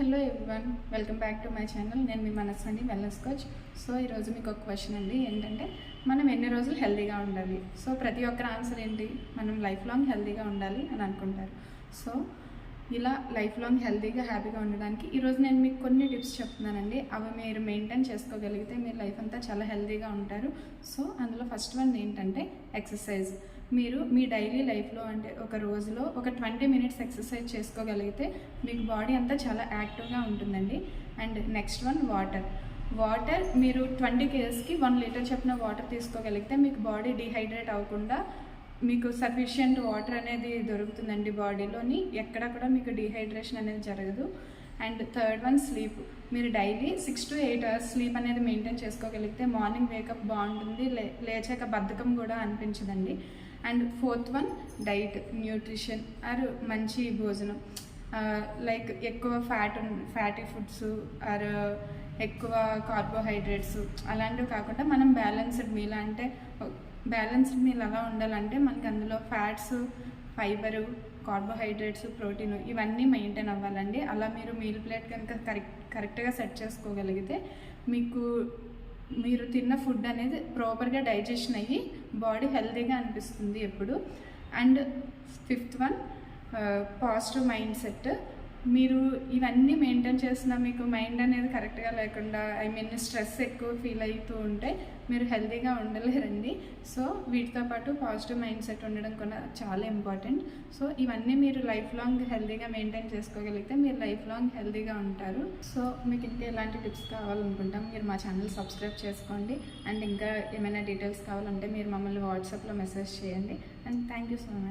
Hello everyone welcome back to my channel. నేను మీ మనస్ అండి వెల్నెస్ కోచ్. సో ఈరోజు మీకు ఒక క్వశ్చన్ అండి. ఏంటంటే మనం ఎన్ని రోజులు హెల్తీగా ఉండాలి? సో ప్రతి ఒక్కరి ఆన్సర్ ఏంటి? మనం లైఫ్ లాంగ్ హెల్తీగా ఉండాలి అని అనుకుంటారు. సో ఇలా లైఫ్ లాంగ్ హెల్తీగా హ్యాపీగా ఉండడానికి ఈరోజు నేను మీకు కొన్ని టిప్స్ చెప్తున్నానండి. అవి మీరు మెయింటైన్ చేసుకోగలిగితే మీరు లైఫ్ అంతా చాలా హెల్తీగా ఉంటారు. సో అందులో ఫస్ట్ వన్ ఏంటంటే ఎక్సర్సైజ్ మీరు మీ డైలీ లైఫ్లో అంటే ఒక రోజులో ఒక ట్వంటీ మినిట్స్ ఎక్సర్సైజ్ చేసుకోగలిగితే మీకు బాడీ అంతా చాలా యాక్టివ్గా ఉంటుందండి. And next one water water మీరు ట్వంటీ కేజెస్కి వన్ లీటర్ చెప్పిన వాటర్ తీసుకోగలిగితే మీకు బాడీ డిహైడ్రేట్ అవ్వకుండా మీకు సఫిషియంట్ వాటర్ అనేది దొరుకుతుందండి బాడీలోని. ఎక్కడ కూడా మీకు డిహైడ్రేషన్ అనేది జరగదు. And third one sleep. మీరు daily six to eight hours sleep అనేది మెయింటైన్ చేసుకోగలిగితే మార్నింగ్ వేకప్ బాగుంటుంది లే లేచాక బద్ధకం కూడా అనిపించదండి. And fourth one diet nutrition or మంచి భోజనం. లైక్ ఎక్కువ ఫ్యాట్ ఫ్యాటీ ఫుడ్స్ ఆర్ ఎక్కువ కార్బోహైడ్రేట్స్ అలాంటివి కాకుండా మనం బ్యాలెన్స్డ్ మీల్ అంటే బ్యాలెన్స్డ్ మీల్ ఎలా ఉండాలంటే మనకి అందులో ఫ్యాట్స్ ఫైబరు కార్బోహైడ్రేట్స్ ప్రోటీన్ ఇవన్నీ మెయింటైన్ అవ్వాలండి. అలా మీరు మీల్ ప్లేట్ కనుక కరెక్ట్ కరెక్ట్గా సెట్ చేసుకోగలిగితే మీకు మీరు తిన్న ఫుడ్ అనేది ప్రాపర్గా డైజెషన్ అయ్యి బాడీ హెల్తీగా అనిపిస్తుంది ఎప్పుడు. And fifth one positive mindset మీరు ఇవన్నీ మెయింటైన్ చేసిన మీకు మైండ్ అనేది కరెక్ట్గా లేకుండా ఐ మీన్ స్ట్రెస్ ఎక్కువ ఫీల్ అవుతూ ఉంటే మీరు హెల్తీగా ఉండలేరండి. సో వీటితో పాటు పాజిటివ్ మైండ్ సెట్ ఉండడం కూడా చాలా ఇంపార్టెంట్ సో ఇవన్నీ మీరు లైఫ్ లాంగ్ హెల్తీగా మెయింటైన్ చేసుకోగలిగితే మీరు లైఫ్ లాంగ్ హెల్తీగా ఉంటారు. సో మీకు ఇంకా ఎలాంటి టిప్స్ కావాలనుకుంటాం మీరు మా ఛానల్ సబ్స్క్రైబ్ చేసుకోండి. అండ్ ఇంకా ఏమైనా డీటెయిల్స్ కావాలంటే మీరు మమ్మల్ని వాట్సాప్లో మెసేజ్ చేయండి. And thank you so much